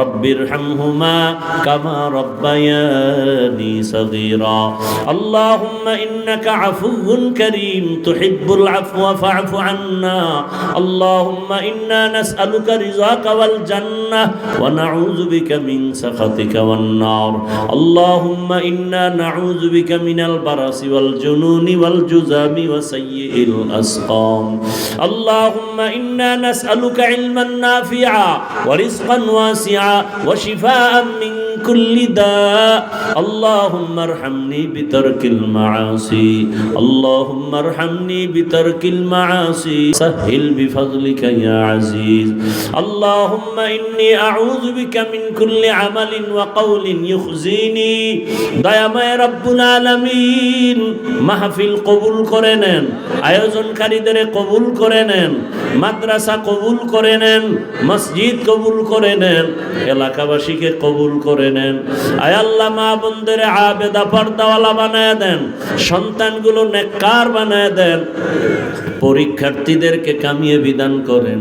رب ارحمهما كما ربياني صغيرا. اللهم إنك عفو كريم تحب العفو فاعف عنا. اللهم إنا نسألك رضاك والجنة ونعوذ بك من سخطك والنار. اللهم إنا نعوذ بك من البرص والجنون والجزام وسيء الأسقام. اللهم إنا نسألك علما نافعا ورزقا واسعا وشفاء من كل داء اللهم ارحمني بترك المعاصي اللهم ارحمني بترك المعاصي سهل بفضلك يا عزيز اللهم إني أعوذ بك من كل عمل وقول يخزيني দয়াময় রব্বুল আলামিন মাহফিল কবুল করে নেন আয়োজনকারীদের কবুল করে নেন মাদ্রাসা কবুল করে নেন মসজিদ কবুল করে নেন এলাকাবাসীকে কবুল করে নেন। আয় আল্লাহ, মা বোনদের আবেদা পর্দাওয়ালা বানায় দেন, সন্তানগুলো নেককার বানায় দেন। পরীক্ষার্থীদেরকে কামিয়ে বিধান করেন,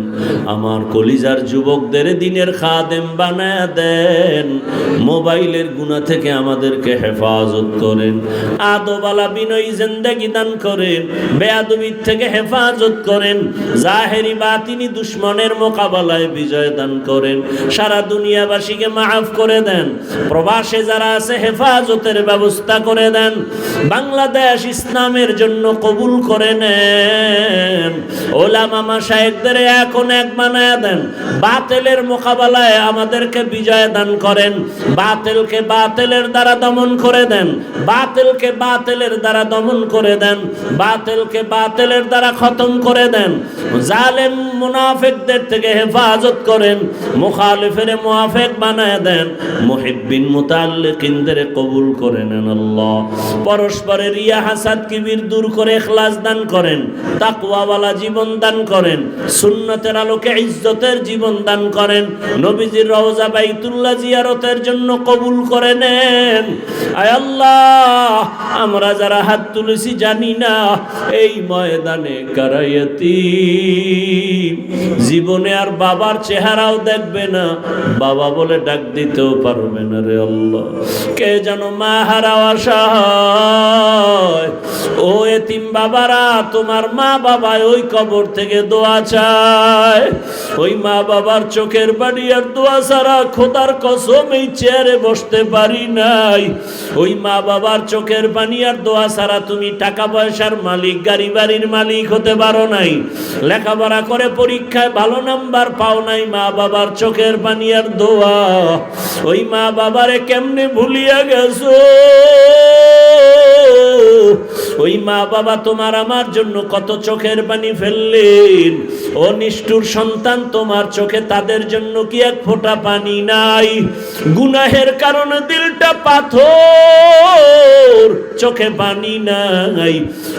আমার কলিজার যুবকদের দিনের খাদেম বানায় দেন। মোবাইলের গুণা থেকে আমাদেরকে হেফাজত করেন আদবালা বিনয়ী জিন্দেগি দান করেন, বেয়াদবির থেকে হেফাজত করেন, জাহেরি বা তিনি দুশ্মনের মোকাবেলায় বিজয় দান করেন, সারা দুনিয়াবাসীকে মাফ করে দেন প্রবাসে যারা আছে, হেফাজতের ব্যবস্থা করে দেন। বাংলাদেশ ইসলামের জন্য কবুল করে নেন। ওলামা মাসায়েকদের এখন এক বানায় দেন। বাতেলের মোকাবেলায় আমাদেরকে বিজয় দান করেন। বাতেলকে বাতেলের দ্বারা দমন করে দেন। বাতেলকে বাতেলের দ্বারা দমন করে দেন। বাতেলকে বাতেলের দ্বারা খতম করে দেন। জালেম মুনাফিকদের থেকে হেফাজত করেন। মুখালিফের মুআফিক বানায় দেন। মুহিব্বিন মুতাল্লিকিনদের কবুল করে নেন আল্লাহ। পরস্পরের রিয়া হাসাদ কিবির দূর করে ইখলাস দান করেন, তাকওয়াওয়ালা জীবন দান করেন, সুন্নতের আলোকে ইজ্জতের জীবন দান করেন, নবীজির রওজা বাইতুল্লাহ জিয়ারতের জন্য কবুল করে নেন। আয় আল্লাহ, আমরা যারা হাত তুলেছি জানি না, এই ময়দানে কারাইয়াতি জীবনে আর বাবার চেহারাও দেখবে না, বাবা বলে ডাক দিতেও পারবে না রে আল্লাহ। কে যেন মা হারাও আশা ও এতিম বাবারা, তোমার মা বাবা ওই কবর থেকে দোয়া চায়। ওই মা বাবার চোখের বাড়ি আর দোয়া ছাড়া খোদার কসম এই চেয়ারে বসতে পারি নাই। ওই মা বাবার চোখের পানি আর দোয়া ছাড়া তুমি টাকা পয়সার মালিক, গাড়ি বাড়ির মালিক হতে পারো নাই। লেখাপড়া করে পরীক্ষায় ভালো নাম্বার পাও নাই মা বাবার চোখের পানি আর দোয়া। ওই মা বাবারে কেমনে ভুলিয়া গেছো? ওই মা বাবা তোমার আমার জন্য কত চোখের পানি ফেললেন। ও নিষ্ঠুর সন্তান, তোমার চোখে তাদের জন্য কি এক ফোঁটা পানি নাই? গুনাহের কারণে দিলটা পাথর, চোখে পানি নাই।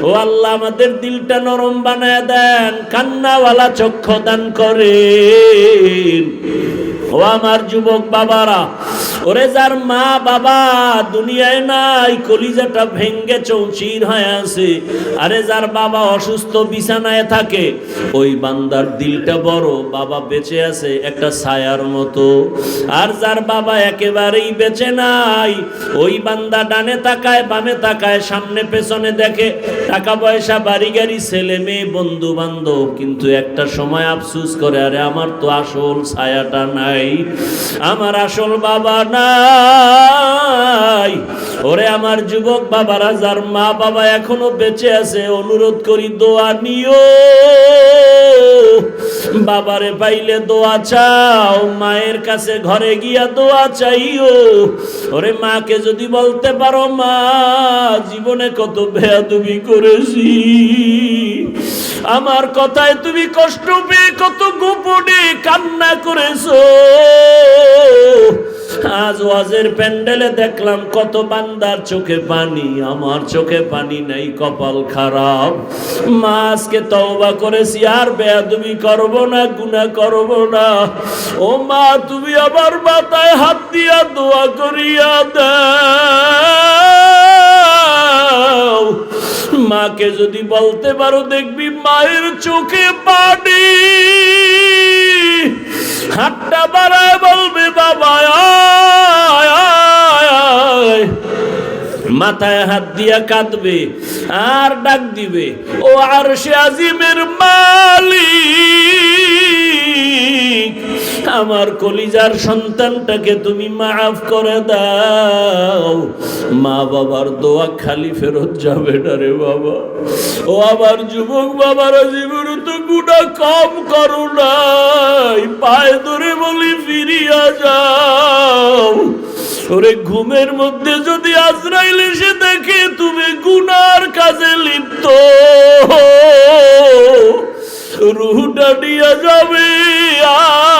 ও আল্লাহ, আমাদের দিলটা নরম বানায় দেন, কান্নাওয়ালা চক্ষু দান করেন। ও আমার যুবক বাবারা, ওরে যার মা বাবা দুনিয়ায় নাই, কলিজাটা ভেঙ্গে চৌচির হয়ে আছে, আরে যার বাবা অসুস্থ বিছানায় থাকে, ওই বান্দার দিলটা বড়, বাবা বেঁচে আছে একটা ছায়ার মতো, আর যার বাবা একেবারেই বেঁচে নাই, ওই বান্দা ডানে তাকায়, বামে তাকায়, সামনে পেছনে দেখে, টাকা পয়সা, বাড়ি গাড়ি, ছেলে মেয়ে, বন্ধু বান্ধব, কিন্তু একটা সময় আফসুস করে, আরে আমার তো আসল ছায়াটা নাই। আমার আসল বাবা নাই। ওরে আমার যুবক বাবারা, যার মা বাবা এখনও বেঁচে আছে, অনুরোধ করি দোয়া নিও। বাবারে পাইলে দোয়া চাও, মায়ের কাছে ঘরে গিয়া দোয়া চাইও। ওরে মাকে যদি বলতে পারো, মা, জীবনে কত বেয়াদুবি করেছি। আমার কথায় তুমি কষ্ট পেয়ে কত গোপনে কান্না করেছ। আজ ওয়াজের প্যান্ডেলে দেখলাম কত বান্দার চোখে পানি, আমার চোখে পানি নাই, কপাল খারাপ। মা আজকে তওবা করেছি, আর বেয়াদবি করব না, গুনাহ করব না। ও মা, তুমি আমার মাথায় হাত দিয়া দোয়া করিয়া দাও। মাকে যদি বলতে পারো, দেখবি মায়ের চোখে পানি। হাতটা বাড়ায় বলবে, বাবা মাথায় হাত দিয়া কাঁদবে, আর ডাক দিবে, ও আর সে আজিমের মাল আমার কলিজার সন্তানটাকে তুমি মাফ করে দাও। মা বাবার দোয়া খালি ফেরত যাবে না রে বাবা। ও আমার যুবক বাবার, জীবন তো গুণা কম করো নাই। পায়ে ধরে বলি, ফিরিয়া যাও। ওরে, ঘুমের মধ্যে যদি আজরাইল এসে দেখে তুমি গুনার কাজে লিপ্ত, রুহটা নিয়ে যাবে। আর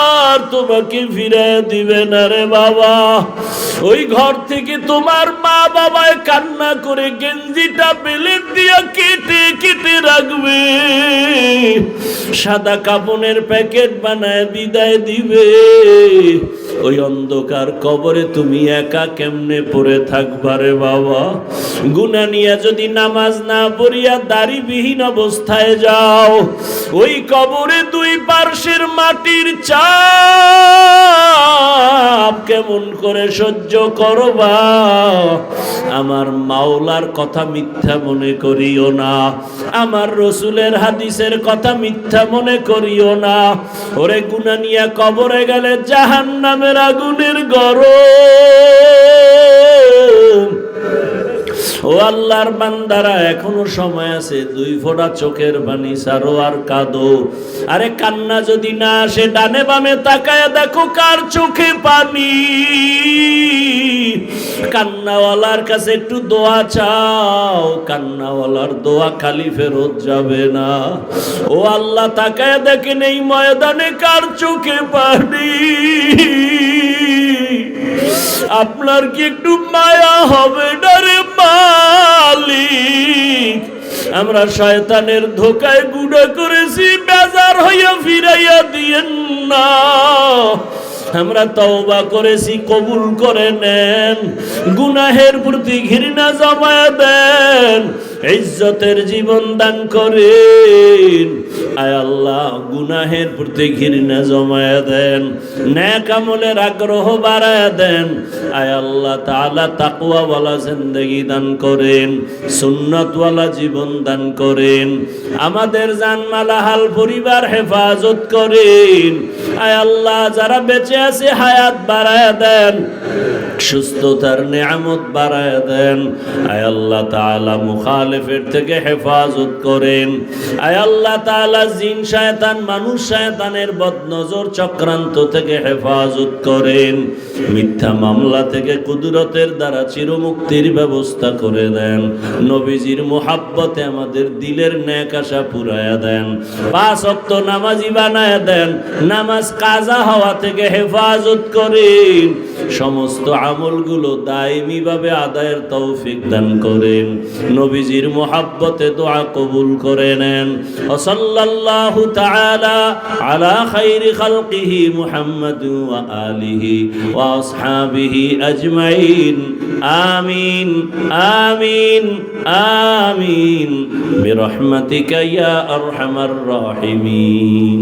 তোমাকে ফিরে দিবে না রে বাবা। ওই ঘর থেকে তোমার মা বাবায় কান্না করে গেঞ্জিটা বেলের দিয়া কেটে কেটে রাখবে। সাদা কাপনের প্যাকেট বানায় বিদায় দিবে। ওই অন্ধকার কবরে তুমি একা কেমনে পড়ে থাকবারে বাবা? গুনা নিয়ে যদি নামাজ না পড়িয়া দাড়িবিহীন অবস্থায় যাও, ওই কবরে দুই পার্শ্বের মাটির চাপ কেমন করে সহ্য করবা? আমার মাওলার কথা মিথ্যা মনে করিও না, আমার রসুলের হাদিসের কথা মিথ্যা মনে করিও না। ওরে গুনা নিয়ে কবরে গেলে জাহান নামের আগুনের গরম। আল্লাহর বান্দারা, এখনও সময় আছে, দুই ফোঁটা চোখের বাণী সারো আর কাঁদো। আরে কান্না যদি না আসে, ডানে বামে তাকায় দেখো কার চোখে পানি। কান্নাওয়ালার কাছে একটু দোয়া চাও, কান্নাওয়ালার দোয়া খালি ফেরত যাবে না। ও আল্লাহ, তাকায় দেখেন এই ময়দানে কার চোখে পানি। আপনার কি একটু মায়া হবে না রে মালিক আমরা শয়তানের ধোকায় গুড়া করেছি, বেজার হইয়া ফিরাইয়া দিয়েন না। আমরা তওবা করেছি, কবুল করে নেন। গুনাহের প্রতি ঘৃণা জমায় দেন। ইজ্জতের জীবন দান করেন আয় আল্লাহ, গুনাহের প্রতি ঘৃণা জমায়া দেন, ন্যাক আমলের আগ্রহ বাড়ায়া দেন। আয় আল্লাহ তাআলা তাকওয়াওয়ালা জিন্দেগি দান করেন, সুন্নতওয়ালা জীবন দান করেন, আমাদের জানমালা হাল পরিবার হেফাজত করেন। আয় আল্লাহ, যারা বেঁচে আছে হায়াত বাড়ায়া দেন। সুস্থতার নিয়ামত বাড়ায় দেন। আয় আল্লাহ তাআলা মুখালিফের থেকে হেফাজত করেন। আয় আল্লাহ তাআলা জিন শয়তান, মানুষ শয়তানের বদনজর চক্রান্ত থেকে হেফাজত করেন। মিথ্যা মামলা থেকে কুদরতের দ্বারা চিরমুক্তির ব্যবস্থা করে দেন। নবীজির মোহাব্বতে আমাদের দিলের ন্যাক আশা পুরায়া দেন। পাঁচ অক্ত নামাজি বানায় দেন। নামাজ কাজা হওয়া থেকে হেফাজত করেন। সমস্ত আমলগুলো দায়মি ভাবে আদায়ের তৌফিক দান করেন। নবীজির মোহাব্বতে দোয়া কবুল করে নেন। ওসল্লাল্লাহু তাআলা আলা খাইরি খালকিহি মুহাম্মাদ ওয়া আলিহি ওয়া আসহাবিহি আজমাইন। আমিন আমিন আমিন। বিরহমাতিকা ইয়া আরহামার রাহিমিন।